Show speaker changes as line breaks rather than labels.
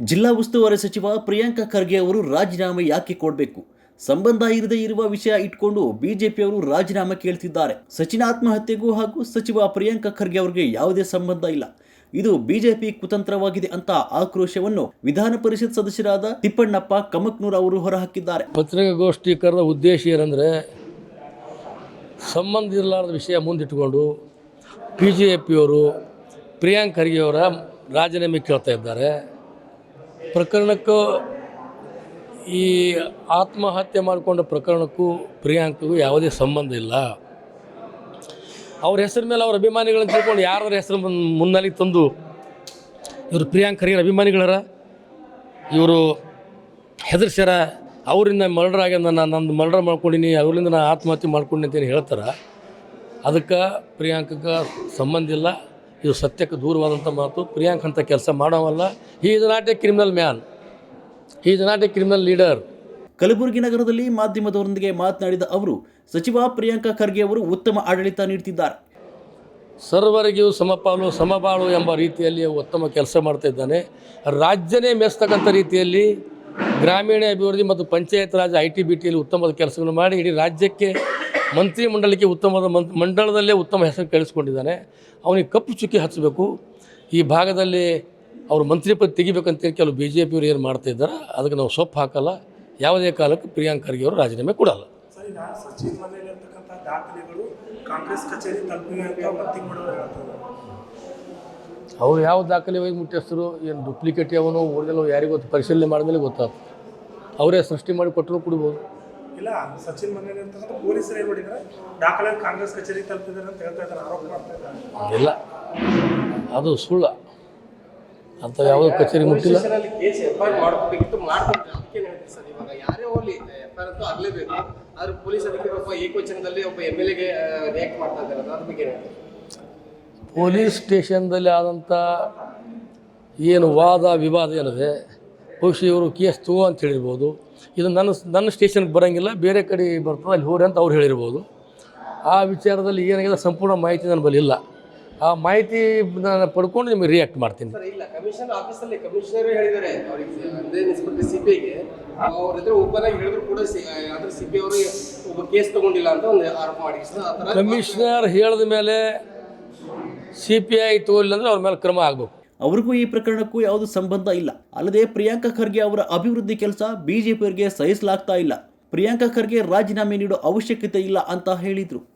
ಜಿಲ್ಲಾ ಉಸ್ತುವಾರಿ ಸಚಿವ ಪ್ರಿಯಾಂಕ ಖರ್ಗೆ ಅವರು ರಾಜೀನಾಮೆ ಯಾಕೆ ಕೊಡಬೇಕು? ಸಂಬಂಧ ಇರದೇ ಇರುವ ವಿಷಯ ಇಟ್ಕೊಂಡು ಬಿಜೆಪಿಯವರು ರಾಜೀನಾಮೆ ಕೇಳ್ತಿದ್ದಾರೆ. ಸಚಿನ ಆತ್ಮಹತ್ಯೆಗೂ ಹಾಗೂ ಸಚಿವ ಪ್ರಿಯಾಂಕ ಖರ್ಗೆ ಅವರಿಗೆ ಯಾವುದೇ ಸಂಬಂಧ ಇಲ್ಲ. ಇದು ಬಿಜೆಪಿ ಕುತಂತ್ರವಾಗಿದೆ ಅಂತ ಆಕ್ರೋಶವನ್ನು ವಿಧಾನ ಪರಿಷತ್ ಸದಸ್ಯರಾದ ತಿಪ್ಪಣ್ಣಪ್ಪ ಕಮಕ್ನೂರ್ ಅವರು ಹೊರಹಾಕಿದ್ದಾರೆ.
ಪತ್ರಿಕಾಗೋಷ್ಠಿ ಕರೆದ ಉದ್ದೇಶ ಏನಂದರೆ, ಸಂಬಂಧ ಇರಲಾರದ ವಿಷಯ ಮುಂದಿಟ್ಟುಕೊಂಡು ಬಿಜೆಪಿಯವರು ಜೆ ಪಿಯವರು ಪ್ರಿಯಾಂಕ್ ಖರ್ಗೆ ಅವರ ರಾಜೀನಾಮೆ ಕೇಳ್ತಾ ಇದ್ದಾರೆ. ಪ್ರಕರಣಕ್ಕೂ ಈ ಆತ್ಮಹತ್ಯೆ ಮಾಡಿಕೊಂಡ ಪ್ರಕರಣಕ್ಕೂ ಪ್ರಿಯಾಂಕಗೂ ಯಾವುದೇ ಸಂಬಂಧ ಇಲ್ಲ. ಅವ್ರ ಹೆಸರು ಮೇಲೆ ಅವ್ರ ಅಭಿಮಾನಿಗಳನ್ನ ತಿಳ್ಕೊಂಡು ಯಾರ ಹೆಸರು ಮುನ್ನೆಲೆಗೆ ತಂದು ಇವರು ಪ್ರಿಯಾಂಕ್ ಅಭಿಮಾನಿಗಳರ, ಇವರು ಹೆದರ್ಸ್ಯಾರ, ಅವರಿಂದ ಮರ್ಡರ್ ಆಗ್ಯದ ನಾನು ನಂದು ಮರ್ಡರ್ ಮಾಡ್ಕೊಂಡಿನಿ ಅವರಿಂದ ನಾನು ಆತ್ಮಹತ್ಯೆ ಮಾಡ್ಕೊಂಡಿ ಅಂತೇನು ಹೇಳ್ತಾರೆ. ಅದಕ್ಕೆ ಪ್ರಿಯಾಂಕಕ್ಕೆ ಸಂಬಂಧ ಇಲ್ಲ. ಇದು ಸತ್ಯಕ್ಕೆ ದೂರವಾದಂಥ ಮಾತು. ಪ್ರಿಯಾಂಕ್ ಅಂತ ಕೆಲಸ ಮಾಡೋವಲ್ಲ. He is not a criminal man he is not a criminal leader
Kalaburagi ನಗರದಲ್ಲಿ ಮಾಧ್ಯಮದವರೊಂದಿಗೆ ಮಾತನಾಡಿದ ಅವರು ಸಚಿವ ಪ್ರಿಯಾಂಕ ಖರ್ಗೆ ಅವರು ಉತ್ತಮ ಆಡಳಿತ ನೀಡುತ್ತಿದ್ದಾರೆ.
ಸರ್ವರಿಗೂ ಸಮಪಾಲು ಸಮಬಾಳು ಎಂಬ ರೀತಿಯಲ್ಲಿ ಉತ್ತಮ ಕೆಲಸ ಮಾಡ್ತಾ ಇದ್ದಾನೆ. ರಾಜ್ಯನೇ ಮೆಚ್ಚತಕ್ಕಂಥ ರೀತಿಯಲ್ಲಿ ಗ್ರಾಮೀಣ ಅಭಿವೃದ್ಧಿ ಮತ್ತು panchayat raj I T B ಟಿಯಲ್ಲಿ ಉತ್ತಮವಾದ ಕೆಲಸಗಳನ್ನು ಮಾಡಿ ಇಡೀ ರಾಜ್ಯಕ್ಕೆ ಮಂತ್ರಿ ಮಂಡಲಕ್ಕೆ ಉತ್ತಮವಾದ ಮಂತ್ ಮಂಡಲದಲ್ಲೇ ಉತ್ತಮ ಹೆಸರು ಕೇಳಿಸ್ಕೊಂಡಿದ್ದಾನೆ. ಅವನಿಗೆ ಕಪ್ಪು ಚುಕ್ಕಿ ಹಚ್ಚಬೇಕು ಈ ಭಾಗದಲ್ಲಿ ಅವರು ಮಂತ್ರಿ ಪದ ತೆಗಿಬೇಕಂತೇಳಿ ಕೆಲವು ಬಿ ಜೆ ಪಿಯವರು ಏನು ಮಾಡ್ತಾ ಇದ್ದಾರೆ ಅದಕ್ಕೆ ನಾವು ಸೊಪ್ಪು ಹಾಕಲ್ಲ. ಯಾವುದೇ ಕಾಲಕ್ಕೆ ಪ್ರಿಯಾಂಕ್ ಖರ್ಗೆ ಅವರು ರಾಜೀನಾಮೆ ಕೊಡಲ್ಲ.
ಕಾಂಗ್ರೆಸ್ ಕಚೇರಿ
ಅವ್ರು ಯಾವ ದಾಖಲೆ ಹೋಗಿ ಮುಟ್ಟಿಸ್ತರು ಏನು ಡುಪ್ಲಿಕೇಟ್ ಯಾವನೋ ಓರಿಜಿನಲ್ ಯಾರಿಗೂ ಗೊತ್ತು ಪರಿಶೀಲನೆ ಮಾಡಿದ್ಮೇಲೆ ಗೊತ್ತಾಗ್ತದೆ ಅವರೇ ಸೃಷ್ಟಿ ಮಾಡಿ ಕೊಟ್ಟರು ಕೊಡ್ಬೋದು.
ಇಲ್ಲ ಸಚಿನ್ ಮನೆಯಲ್ಲಿ ಅಂತಂದ್ರೆ ಪೊಲೀಸರು ಏನು ಮಾಡಿದ್ರೆ ದಾಖಲೆ ಕಾಂಗ್ರೆಸ್ ಕಚೇರಿ ತಲುಪಿದ್ದಾರೆ ಅಂತ ಹೇಳ್ತಾ ಇದ್ದಾರೆ ಆರೋಪ ಮಾಡ್ತಾ ಇದ್ದಾರೆ.
ಇಲ್ಲ. ಅದು ಸುಳ್ಳು. ಅಂತ ಯಾವುದೋ ಕಚೇರಿ ಮುಟ್ಟಿಲ್ಲ.
ಸ್ಟೇಷನಲ್ಲಿ ಕೇಸ್ ಎಫ್ ಐ ಆರ್ ಮಾಡ್ಕೋಬೇಕಿತ್ತು ಮಾಡ್ಕೊಂಡ್ರೆ ಅದಕ್ಕೆ ಹೇಳ್ತೀವಿ ಸರ್ ಇವಾಗ. ಯಾರೇ ಹೋಗ್ಲಿ ಎಫ್ ಐ ಆರ್ ಅಂತೂ ಆಗಲೇಬೇಕು. ಆದ್ರೆ ಪೊಲೀಸ್ ಅಧಿಕಾರಿ ಒಬ್ಬ ಏಕವಚನದಲ್ಲಿ ಒಬ್ಬ ಎಂ ಎಲ್ ಎಗೆ ರಿಯಾಕ್ಟ್ ಮಾಡ್ತಾ ಇದ್ದಾರೆ. ಅದ್ರ ಬಗ್ಗೆ ಏನ್ ಹೇಳ್ತೀರಿ?
ಪೊಲೀಸ್ ಸ್ಟೇಷನ್ದಲ್ಲಿ ಆದಂಥ ಏನು ವಾದ ವಿವಾದ ಏನಿದೆ ಬಹುಶಃ ಇವರು ಕೇಸ್ ತಗೋ ಅಂತ ಹೇಳಿರ್ಬೋದು. ಇದು ನನ್ನ ನನ್ನ ಸ್ಟೇಷನ್ಗೆ ಬರೋಂಗಿಲ್ಲ ಬೇರೆ ಕಡೆ ಬರ್ತದೆ ಅಲ್ಲಿ ಹೋರಿ ಅಂತ ಅವ್ರು ಹೇಳಿರ್ಬೋದು. ಆ ವಿಚಾರದಲ್ಲಿ ಏನಾಗಿದೆ ಸಂಪೂರ್ಣ ಮಾಹಿತಿ ನನ್ನ ಬಳಿ ಇಲ್ಲ. ಆ ಮಾಹಿತಿ ನಾನು ಪಡ್ಕೊಂಡು ನಿಮಗೆ ರಿಯಾಕ್ಟ್ ಮಾಡ್ತೀನಿ.
ಕಮಿಷನರ್
ಹೇಳಿದ ಮೇಲೆ ಸಿ ಪಿ ಐ ತಗೊಳ್ಳಿಲ್ಲ ಅವ್ರ ಮೇಲೆ ಕ್ರಮ ಆಗಬೇಕು.
ಅವ್ರಿಗೂ ಈ ಪ್ರಕರಣಕ್ಕೂ ಯಾವುದೂ ಸಂಬಂಧ ಇಲ್ಲ. ಅಲ್ಲದೆ ಪ್ರಿಯಾಂಕ ಖರ್ಗೆ ಅವರ ಅಭಿವೃದ್ಧಿ ಕೆಲಸ ಬಿಜೆಪಿಯವರಿಗೆ ಸಹಿಸಲಾಗ್ತಾ ಇಲ್ಲ. ಪ್ರಿಯಾಂಕ ಖರ್ಗೆ ರಾಜೀನಾಮೆ ನೀಡೋ ಅವಶ್ಯಕತೆ ಇಲ್ಲ ಅಂತ ಹೇಳಿದ್ರು.